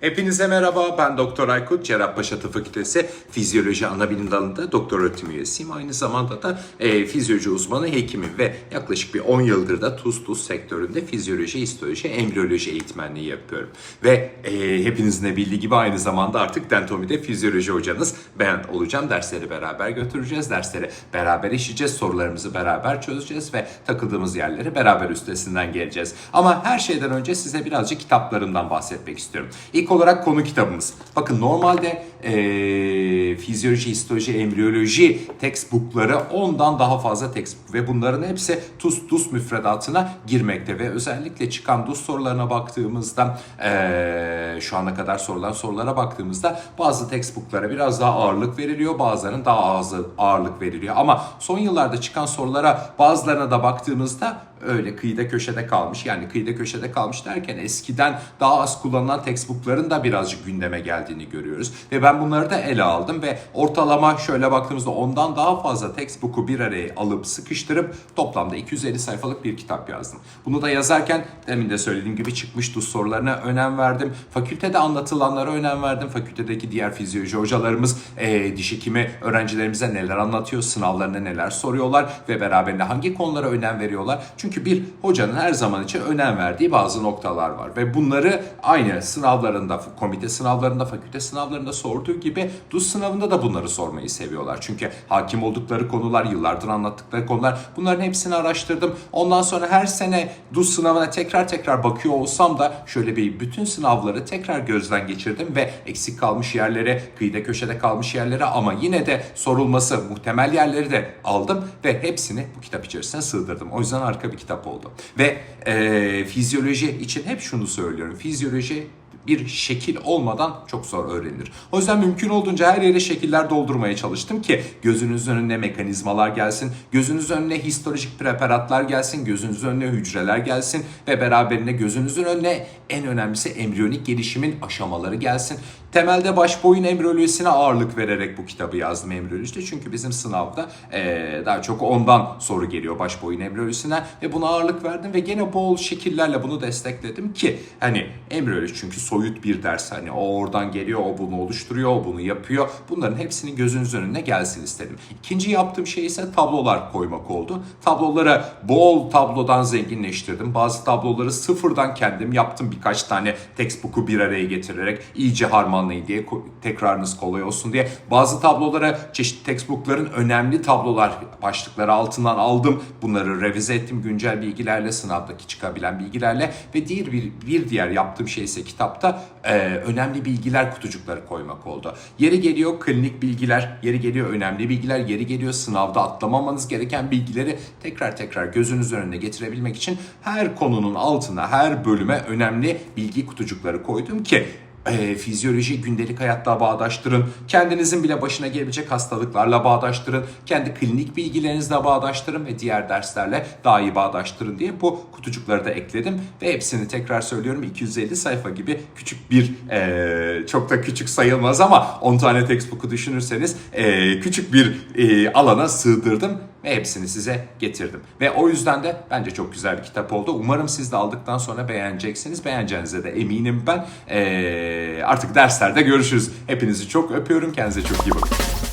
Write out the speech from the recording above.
Hepinize merhaba. Ben Doktor Aykut, Cerrahpaşa Tıp Fakültesi Fizyoloji Anabilim Dalı'nda doktor öğretim üyesiyim. Aynı zamanda da e, fizyoloji uzmanı hekimim ve yaklaşık bir 10 yıldır da tuz tuz sektöründe fizyoloji, histoloji, embriyoloji eğitmenliği yapıyorum. Ve e, hepinizin de bildiği gibi aynı zamanda artık Dentomi'de fizyoloji hocanız ben olacağım. Dersleri beraber götüreceğiz, dersleri beraber işleyeceğiz, sorularımızı beraber çözeceğiz ve takıldığımız yerleri beraber üstesinden geleceğiz. Ama her şeyden önce size birazcık kitaplarımdan bahsetmek istiyorum. İlk olarak konu kitabımız. Bakın normalde eee, fizyoloji, histoloji, embriyoloji textbookları ondan daha fazla textbook ve bunların hepsi TUS TUS müfredatına girmekte ve özellikle çıkan DUS sorularına baktığımızda eee, şu ana kadar sorulan sorulara baktığımızda bazı textbooklara biraz daha ağırlık veriliyor, bazılarının daha az ağırlık veriliyor. Ama son yıllarda çıkan sorulara bazılarına da baktığımızda öyle kıyıda köşede kalmış. Yani kıyıda köşede kalmış derken eskiden daha az kullanılan textbookların da birazcık gündeme geldiğini görüyoruz. Ve ben bunları da ele aldım ve ortalama şöyle baktığımızda ondan daha fazla textbook'u bir araya alıp sıkıştırıp toplamda 250 sayfalık bir kitap yazdım. Bunu da yazarken demin de söylediğim gibi çıkmış DUS sorularına önem verdim. Fakültede anlatılanlara önem verdim. Fakültedeki diğer fizyoloji hocalarımız eee diş hekimi öğrencilerimize neler anlatıyor, sınavlarına neler soruyorlar ve beraberinde hangi konulara önem veriyorlar. Çünkü bir hocanın her zaman için önem verdiği bazı noktalar var ve bunları aynı sınavlarında, komite sınavlarında, fakülte sınavlarında sorduğu gibi DUS sınavında da bunları sormayı seviyorlar. Çünkü hakim oldukları konular, yıllardır anlattıkları konular bunların hepsini araştırdım. Ondan sonra her sene DUS sınavına tekrar tekrar bakıyor olsam da şöyle bir bütün sınavları tekrar gözden geçirdim ve eksik kalmış yerlere, kıyıda köşede kalmış yerlere ama yine de sorulması muhtemel yerleri de aldım ve hepsini bu kitap içerisine sığdırdım. O yüzden harika bir kitap oldu. Ve eee, fizyoloji için hep şunu söylüyorum. Fizyoloji bir şekil olmadan çok zor öğrenilir. O yüzden mümkün olduğunca her yere şekiller doldurmaya çalıştım ki gözünüzün önüne mekanizmalar gelsin, gözünüzün önüne histolojik preparatlar gelsin, gözünüzün önüne hücreler gelsin ve beraberinde gözünüzün önüne en önemlisi embriyonik gelişimin aşamaları gelsin. Temelde baş boyun embriyolojisine ağırlık vererek bu kitabı yazdım embriyolojide. Çünkü bizim sınavda eee, daha çok ondan soru geliyor baş boyun embriyolojisine ve buna ağırlık verdim ve gene bol şekillerle bunu destekledim ki hani embriyoloji çünkü soyut bir ders hani o oradan geliyor o bunu oluşturuyor o bunu yapıyor bunların hepsinin gözünüz önüne gelsin istedim. İkinci yaptığım şey ise tablolar koymak oldu. Tabloları bol tablodan zenginleştirdim. Bazı tabloları sıfırdan kendim yaptım birkaç tane textbook'u bir araya getirerek iyice harmanlayın diye tekrarınız kolay olsun diye. Bazı tablolara çeşitli textbook'ların önemli tablolar başlıkları altından aldım. Bunları revize ettim güncel bilgilerle sınavdaki çıkabilen bilgilerle ve diğer bir, bir diğer yaptığım şey ise kitapta e, önemli bilgiler kutucukları koymak oldu. Yeri geliyor klinik bilgiler, yeri geliyor önemli bilgiler, yeri geliyor sınavda atlamamanız gereken bilgileri tekrar tekrar gözünüz önüne getirebilmek için her konunun altına, her bölüme önemli bilgi kutucukları koydum ki e, fizyoloji gündelik hayatla bağdaştırın. Kendinizin bile başına gelebilecek hastalıklarla bağdaştırın. Kendi klinik bilgilerinizle bağdaştırın ve diğer derslerle daha iyi bağdaştırın diye bu kutucukları da ekledim. Ve hepsini tekrar söylüyorum 250 sayfa gibi küçük bir e, çok da küçük sayılmaz ama 10 tane textbook'u düşünürseniz e, küçük bir e, alana sığdırdım ve hepsini size getirdim. Ve o yüzden de bence çok güzel bir kitap oldu. Umarım siz de aldıktan sonra beğeneceksiniz. Beğeneceğinize de eminim ben. Ee, artık derslerde görüşürüz. Hepinizi çok öpüyorum. Kendinize çok iyi bakın.